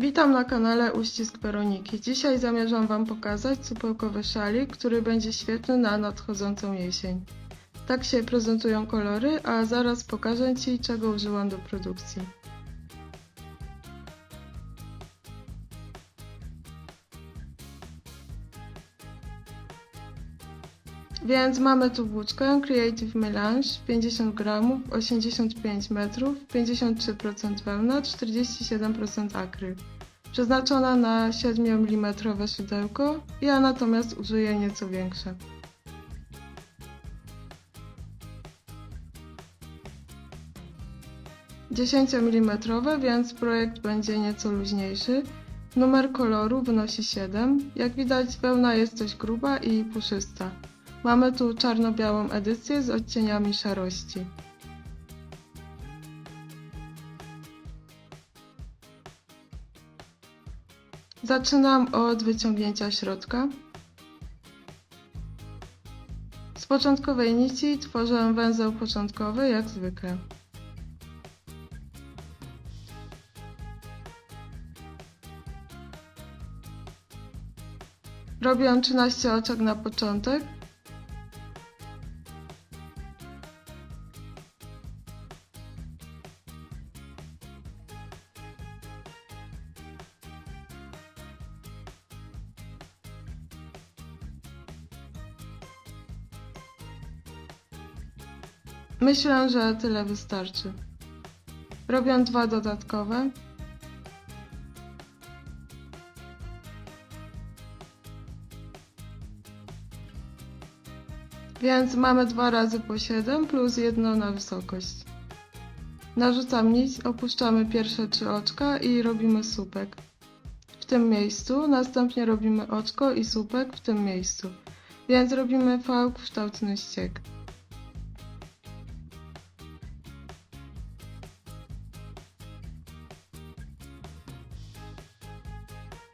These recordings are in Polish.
Witam na kanale Uścisk Weroniki. Dzisiaj zamierzam Wam pokazać cupełkowy szalik, który będzie świetny na nadchodzącą jesień. Tak się prezentują kolory, a zaraz pokażę Ci, czego użyłam do produkcji. Więc mamy tu włóczkę Creative Melange 50 gramów, 85 metrów, 53% wełna, 47% akryl. Przeznaczona na 7 mm szydełko, ja natomiast użyję nieco większe. mm, więc projekt będzie nieco luźniejszy. Numer koloru wynosi 7. Jak widać wełna jest dość gruba i puszysta. Mamy tu czarno-białą edycję z odcieniami szarości. Zaczynam od wyciągnięcia środka. Z początkowej nici tworzę węzeł początkowy jak zwykle. Robię 13 oczek na początek Myślę, że tyle wystarczy. Robię dwa dodatkowe. Więc mamy dwa razy po 7 plus jedno na wysokość. Narzucam nić, opuszczamy pierwsze trzy oczka i robimy słupek. W tym miejscu, następnie robimy oczko i słupek w tym miejscu. Więc robimy fałk kształtny ściek.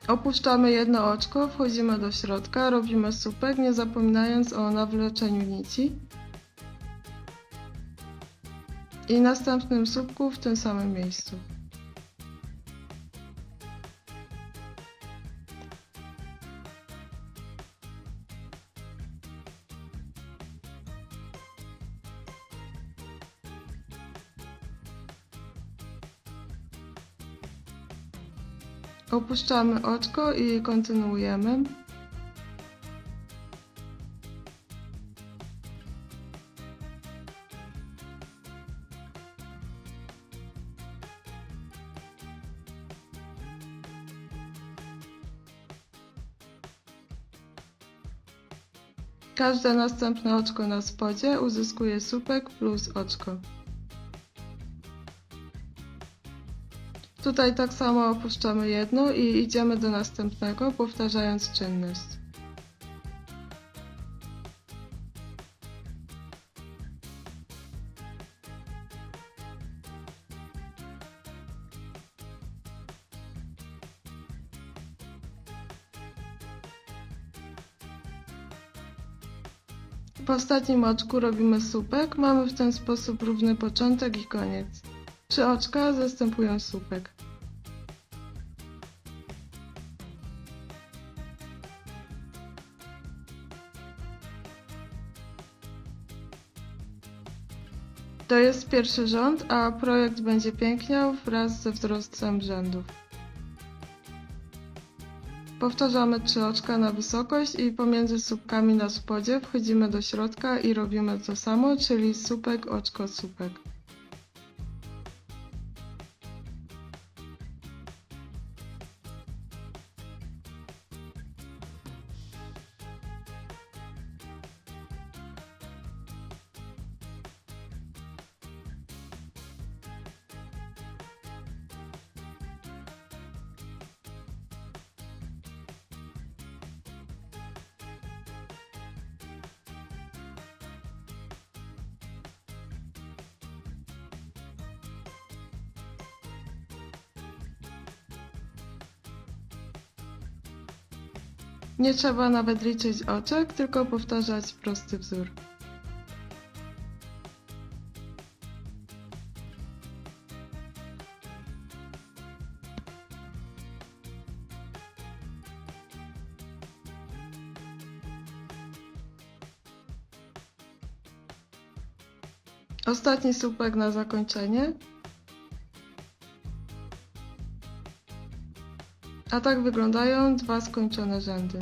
Opuszczamy jedno oczko, wchodzimy do środka, robimy słupek, nie zapominając o nawleczeniu nici. I następnym słupku w tym samym miejscu. Opuszczamy oczko i kontynuujemy. Każde następne oczko na spodzie uzyskuje słupek plus oczko. Tutaj tak samo opuszczamy jedno i idziemy do następnego, powtarzając czynność. W ostatnim oczku robimy słupek, mamy w ten sposób równy początek i koniec. Trzy oczka zastępują słupek. To jest pierwszy rząd, a projekt będzie piękniał wraz ze wzrostem rzędów. Powtarzamy trzy oczka na wysokość i pomiędzy słupkami na spodzie wchodzimy do środka i robimy to samo, czyli słupek, oczko, słupek. Nie trzeba nawet liczyć oczek, tylko powtarzać prosty wzór. Ostatni słupek na zakończenie A tak wyglądają dwa skończone rzędy.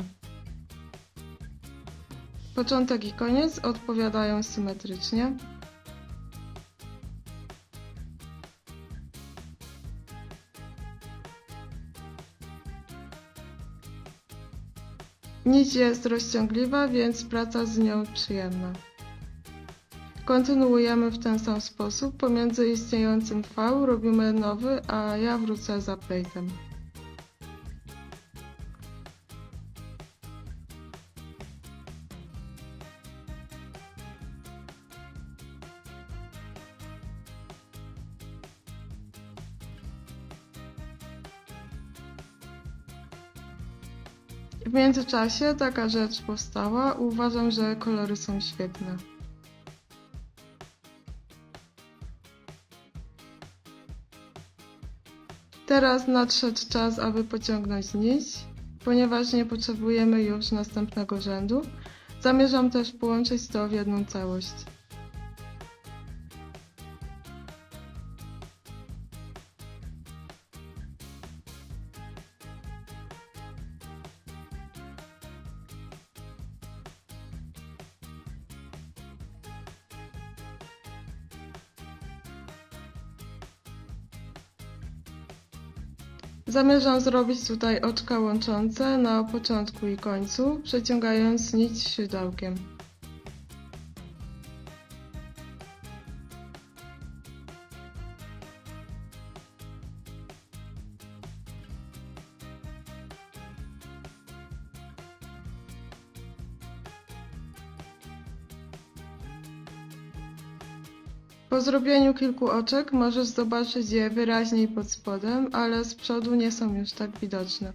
Początek i koniec odpowiadają symetrycznie. Nić jest rozciągliwa, więc praca z nią przyjemna. Kontynuujemy w ten sam sposób. Pomiędzy istniejącym V robimy nowy, a ja wrócę za plejtem. W międzyczasie taka rzecz powstała. Uważam, że kolory są świetne. Teraz nadszedł czas, aby pociągnąć nić. Ponieważ nie potrzebujemy już następnego rzędu, zamierzam też połączyć to w jedną całość. Zamierzam zrobić tutaj oczka łączące na początku i końcu, przeciągając nić siodełkiem. Po zrobieniu kilku oczek możesz zobaczyć je wyraźniej pod spodem, ale z przodu nie są już tak widoczne.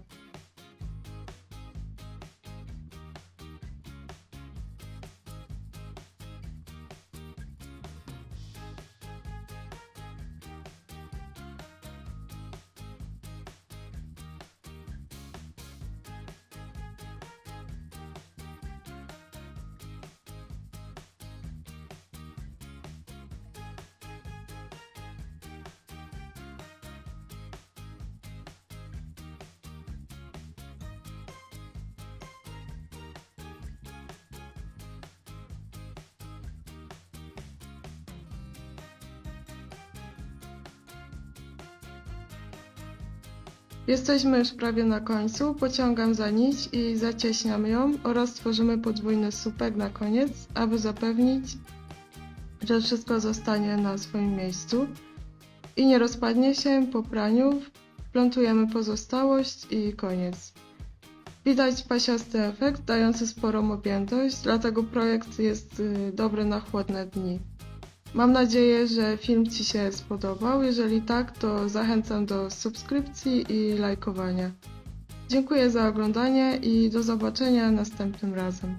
Jesteśmy już prawie na końcu, pociągam za nić i zacieśniam ją oraz tworzymy podwójny słupek na koniec, aby zapewnić, że wszystko zostanie na swoim miejscu i nie rozpadnie się po praniu. Plątujemy pozostałość i koniec. Widać pasiasty efekt, dający sporą objętość, dlatego projekt jest y, dobry na chłodne dni. Mam nadzieję, że film Ci się spodobał. Jeżeli tak, to zachęcam do subskrypcji i lajkowania. Dziękuję za oglądanie i do zobaczenia następnym razem.